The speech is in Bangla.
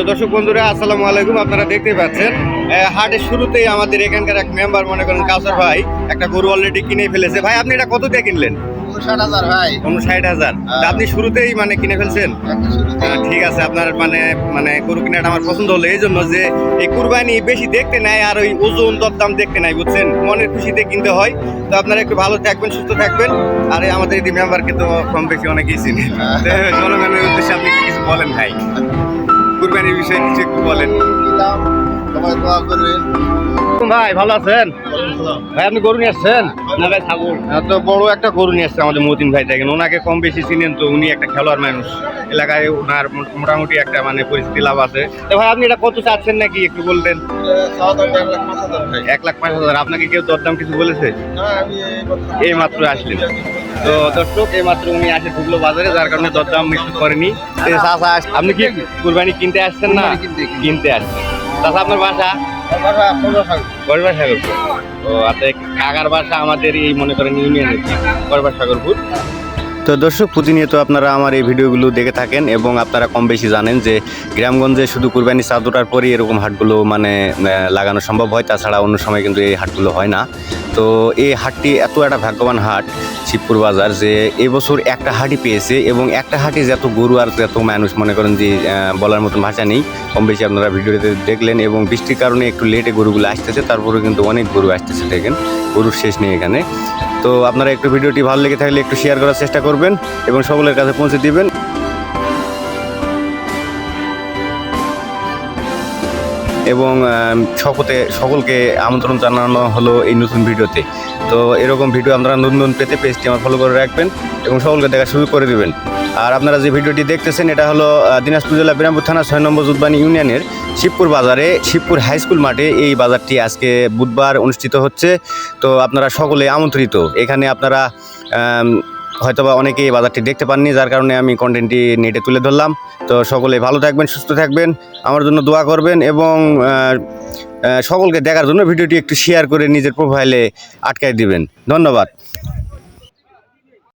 প্রিয় দর্শক বন্ধুরা আসসালামু আলাইকুম। আপনারা দেখতে পাচ্ছেন হাটের শুরুতেই আমাদের এখানকার এক মেম্বার মনে করেন কাউসার ভাই একটা গরু অলরেডি কিনে ফেলেছে। ভাই আপনি এটা কত দিয়ে কিনলেন? উনষাট হাজার আপনি শুরুতেই মানে কিনে ফেলছেন? আহ, ঠিক আছে আপনার মানে মানে গরু কিনাটা আমার পছন্দ হলো। এই জন্য যে এই কুরবানি বেশি দেখতে নাই আর ওই ওজন দরদাম দেখতে নাই বুঝছেন? মনের খুশিতে কিনতে হয়। তো আপনারা একটু ভালো থাকবেন সুস্থ থাকবেন। আর আমাদের এই মেম্বারকে তো কম বেশি অনেকেই চিনি। জনগণের উদ্দেশ্যে আপনি কিছু বলেন ভাই। কুরবানির বিষয়ে কিছু একটু বলেন। সবাই দোয়া করবেন ভাই ভালো আছেন? ভাই আপনি গরু নিয়ে আসছেন? না ভাই ছাগল। তো বড় একটা গরু নিয়ে আসছে আমাদের মতিন ভাই দেখেন। ওনাকে কম বেশি চিনেন তো উনি একটা খেলোয়াড় মানুষ। এলাকায় ওনার মোটামুটি একটা মানে পরিস্থিতি লাভ আছে। তো ভাই আপনি এটা কত চাচ্ছেন নাকি একটু বলতেন এক লাখ পাঁচ হাজার। আপনাকে কেউ দরদাম কিছু বলেছে? এই মাত্র আসলেন। তো দর্শক এই মাত্র উনি আসে ঢুকলো বাজারে যার কারণে দরদাম মিশ্র করেনি। আপনি কি কুরবানি কিনতে আসছেন না? কিনতে, আসছেন। তাছাড়া আপনার বাসা? গড়বা সাগরপুর। ও আচ্ছা কাগার কাকার বাসা আমাদের এই মনে করেন ইউনিয়নে গড়বা সাগরপুর। তো দর্শক, প্রতিনিয়ত আপনারা আমার এই ভিডিওগুলো দেখে থাকেন এবং আপনারা কম বেশি জানেন যে গ্রামগঞ্জে শুধু কুরবানি চাঁদোটার পরই এরকম হাটগুলো মানে লাগানো সম্ভব হয়। তাছাড়া অন্য সময় কিন্তু এই হাটগুলো হয় না। তো এই হাটটি এত একটা ভাগ্যবান হাট শিবপুর বাজার যে এবছর একটা হাটই পেয়েছে এবং একটা হাটে যত গরু আর যত মানুষ মনে করেন যে বলার মতন ভাষা নেই, কম বেশি আপনারা ভিডিওতে দেখলেন এবং বৃষ্টির কারণে একটু লেটে গরুগুলো আসতেছে, তারপরে কিন্তু অনেক গরু আসতেছে দেখেন, গরুর শেষ নেই এখানে। তো আপনারা একটু ভিডিওটি ভালো লেগে থাকলে একটু শেয়ার করার চেষ্টা করবেন এবং সকলের কাছে পৌঁছে দিবেন। এবং সকতে সকলকে আমন্ত্রণ জানানো হলো এই নতুন ভিডিওতে। তো এরকম ভিডিও আপনারা নতুন নতুন পেতে পেজটি আমার ফলো করে রাখবেন এবং সকলকে দেখা শুরু করে দিবেন। আর আপনারা যে ভিডিওটি দেখতেছেন, এটা হলো দিনাজপুর জেলা বিরামপুর থানা ছয় নম্বর জুদবানি ইউনিয়নের শিবপুর বাজারে, শিবপুর হাই স্কুল মাঠে এই বাজারটি আজকে বুধবার অনুষ্ঠিত হচ্ছে। তো আপনারা সকলে আমন্ত্রিত। এখানে আপনারা হয়তোবা অনেকেই বাজারটি দেখতে পাননি, যার কারণে আমি কন্টেন্টটি নেটে তুলে ধরলাম। তো সকলে ভালো থাকবেন, সুস্থ থাকবেন, আমার জন্য দোয়া করবেন এবং সকলকে দেখার জন্য ভিডিওটি একটু শেয়ার করে নিজের প্রোফাইলে আটকায় দিবেন। ধন্যবাদ।